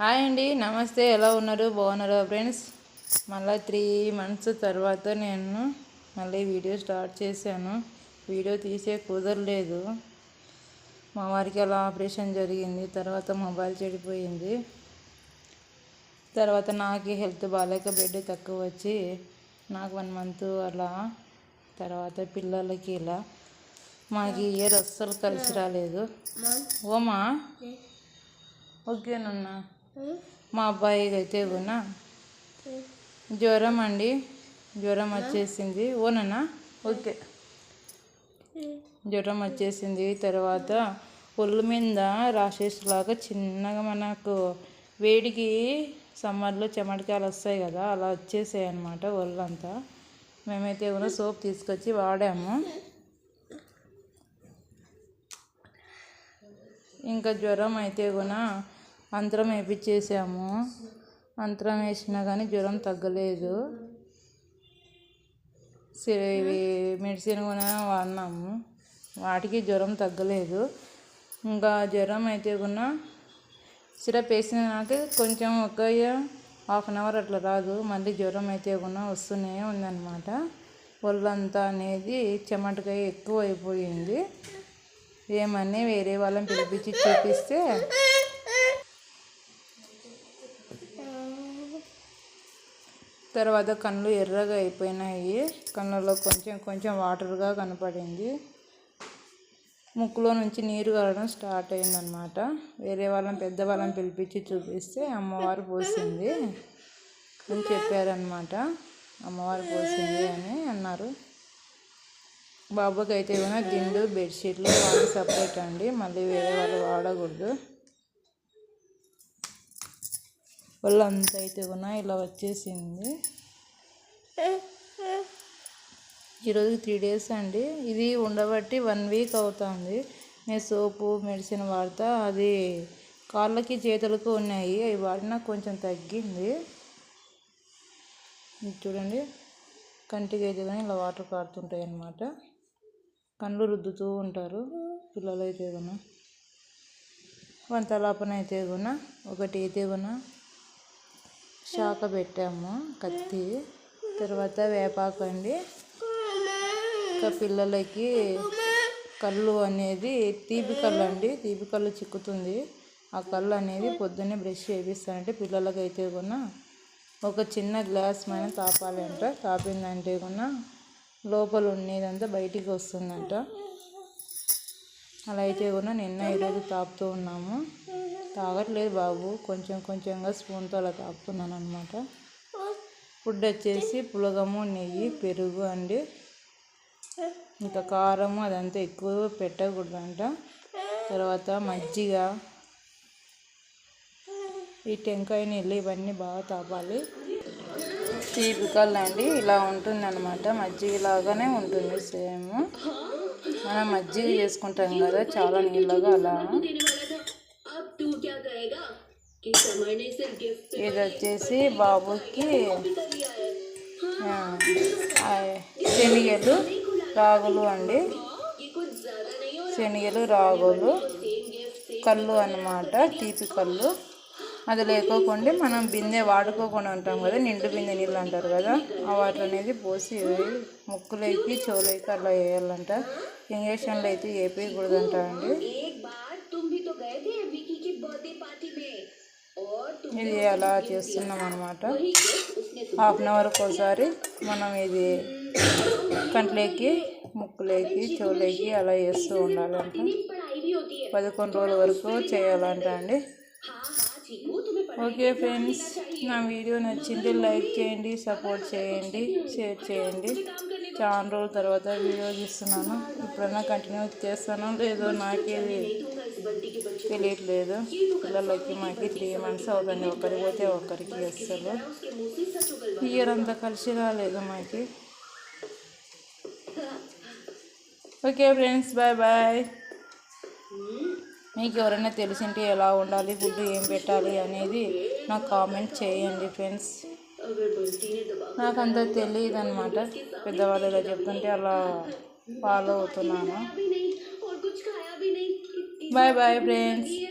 Hi అండి నమస్తే. ఎలా ఉన్నారు? బాగున్నారు ఫ్రెండ్స్? మళ్ళీ త్రీ మంత్స్ తర్వాత నేను మళ్ళీ వీడియో స్టార్ట్ చేశాను. వీడియో తీసే కుదరలేదు. మా వారికి అలా ఆపరేషన్ జరిగింది. తర్వాత మొబైల్ చెడిపోయింది. తర్వాత నాకు హెల్త్ బాగాలేక బెడ్ తక్కువ వచ్చి నాకు వన్ మంత్ అలా. తర్వాత పిల్లలకి ఇలా. మాకు ఇయర్ అస్సలు కలిసి రాలేదు. ఓమా ఓకేనన్నా మా అబ్బాయికి అయితే కూడా జ్వరం అండి జ్వరం వచ్చేసింది ఓనన్నా? ఓకే. జ్వరం వచ్చేసింది తర్వాత ఒళ్ళు మీద రాషెస్లాగా చిన్నగా మనకు వేడికి సమ్మర్లో చెమటకాయలు వస్తాయి కదా అలా వచ్చేసాయి అనమాట ఒళ్ళంతా. మేమైతే కూడా సోప్ తీసుకొచ్చి వాడాము. ఇంకా జ్వరం అయితే కూడా అంతరం వేపించేసాము. అంతరం వేసినా కానీ జ్వరం తగ్గలేదు. సి- ఇవి మెడిసిన్ కూడా వాడినాము వాటికి జ్వరం తగ్గలేదు. ఇంకా జ్వరం అయితే కూడా సిరప్ వేసినాక కొంచెం ఒక హాఫ్ అన్ అవర్ అట్లా రాదు. మళ్ళీ జ్వరం అయితే కూడా వస్తూనే ఉందన్నమాట. ఒళ్ళంతా అనేది చెమటకాయ ఎక్కువ అయిపోయింది ఏమని వేరే వాళ్ళని పిలిపించి చూపిస్తే తర్వాత కళ్ళు ఎర్రగా అయిపోయినాయి. కళ్ళలో కొంచెం కొంచెం వాటర్గా కనపడింది. ముక్కులో నుంచి నీరు కారడం స్టార్ట్ అయిందనమాట వేరే వాళ్ళని పెద్ద వాళ్ళని పిలిపించి చూపిస్తే అమ్మవారు పోసింది అని చెప్పారనమాట అమ్మవారు పోసింది అని అన్నారు. బాబుకి అయితే ఏమైనా దిండు బెడ్షీట్లు వాళ్ళు సపరేట్ అండి. మళ్ళీ వేరే వాళ్ళు వాడకూడదు. వాళ్ళంతా అయితే కూడా ఇలా వచ్చేసింది. ఈరోజు త్రీ డేస్ అండి. ఇది ఉండబట్టి వన్ వీక్ అవుతుంది. నేను సోపు మెడిసిన్ వాడతా అది కాళ్ళకి చేతులకు ఉన్నాయి. అవి వాడినా కొంచెం తగ్గింది. చూడండి. కంటికి అయితే కానీ ఇలా వాటర్ కారుతుంటాయి అన్నమాట. కళ్ళు రుద్దుతూ ఉంటారు పిల్లలు అయితే కూడా. వంతలాపన అయితే కూడా ఒకటి అయితే కూడా. శాఖ పెట్టాము కత్తి. తర్వాత వేపాకు అండి ఇంకా పిల్లలకి కళ్ళు అనేది తీపి కళ్ళు అండి. తీపి కళ్ళు చిక్కుతుంది. ఆ కళ్ళు అనేది పొద్దున్నే బ్రష్ చేపిస్తానంటే పిల్లలకి అయితే కూడా ఒక చిన్న గ్లాస్ పైన తాపాలంట. తాపిందంటే కూడా లోపల ఉండేదంతా బయటికి వస్తుందంట. అలా అయితే కూడా నిన్న ఈరోజు తాపుతూ ఉన్నాము. తాగట్లేదు బాబు. కొంచెం కొంచెంగా స్పూన్తో అలా తాపుతున్నాను అనమాట ఫుడ్ వచ్చేసి పులగము నెయ్యి పెరుగు అండి. ఇంకా కారము అదంతా ఎక్కువ పెట్టకూడదంట. తర్వాత మజ్జిగ. ఈ టెంకాయ నీళ్ళు ఇవన్నీ బాగా తాపాలి. తీపి కళ్ళు అండి ఇలా ఉంటుంది అనమాట మజ్జిగ లాగానే ఉంటుంది సేమ్. మనం మజ్జిగ చేసుకుంటాం కదా చాలా నీళ్ళగా అలా. ఇది వచ్చేసి బాబుకి శనిగలు రాగులు అండి. శనిగలు రాగులు కళ్ళు అనమాట తీపి కళ్ళు. అది లేకోకుండా మనం బిందె వాడుకోకుండా ఉంటాం కదా నిండు బిందె నీళ్ళు అంటారు కదా వాటర్ అనేది పోసి ముక్కులైతే చెవులైతే అలా వేయాలంట. ఇంజక్షన్లు అయితే ఏపీకూడదు అండి. ఇది అలా చేస్తున్నాం అనమాట హాఫ్ అన్ అవర్ ఒకసారి మనం ఇది కంట్లేకి ముక్కులేకి చెవులేకి అలా వేస్తూ ఉండాలంట. పదకొండు రోజుల వరకు చేయాలంట అండి. ఓకే ఫ్రెండ్స్ నా వీడియో నచ్చింది లైక్ చేయండి సపోర్ట్ చేయండి షేర్ చేయండి. చాలా రోజుల తర్వాత వీడియో తీస్తున్నాను. ఇప్పుడన్నా కంటిన్యూ చేస్తాను లేదో నాకేది తెలియట్లేదు. పిల్లలకి మాకు త్రీ మంత్స్ అవుతుంది. ఒకరి పోతే ఒకరికి అస్సలు. ఇయర్ అంతా కలిసి రాలేదు మాకి. ఓకే ఫ్రెండ్స్ బాయ్ బాయ్ మీకు ఎవరైనా తెలిసింటే ఎలా ఉండాలి ఫుడ్ ఏం పెట్టాలి అనేది నాకు కామెంట్ చేయండి ఫ్రెండ్స్ నాకు అంత తెలియదు అనమాట పెద్దవాళ్ళు ఇలా చెప్తుంటే అలా ఫాలో అవుతున్నాను. bye bye friends.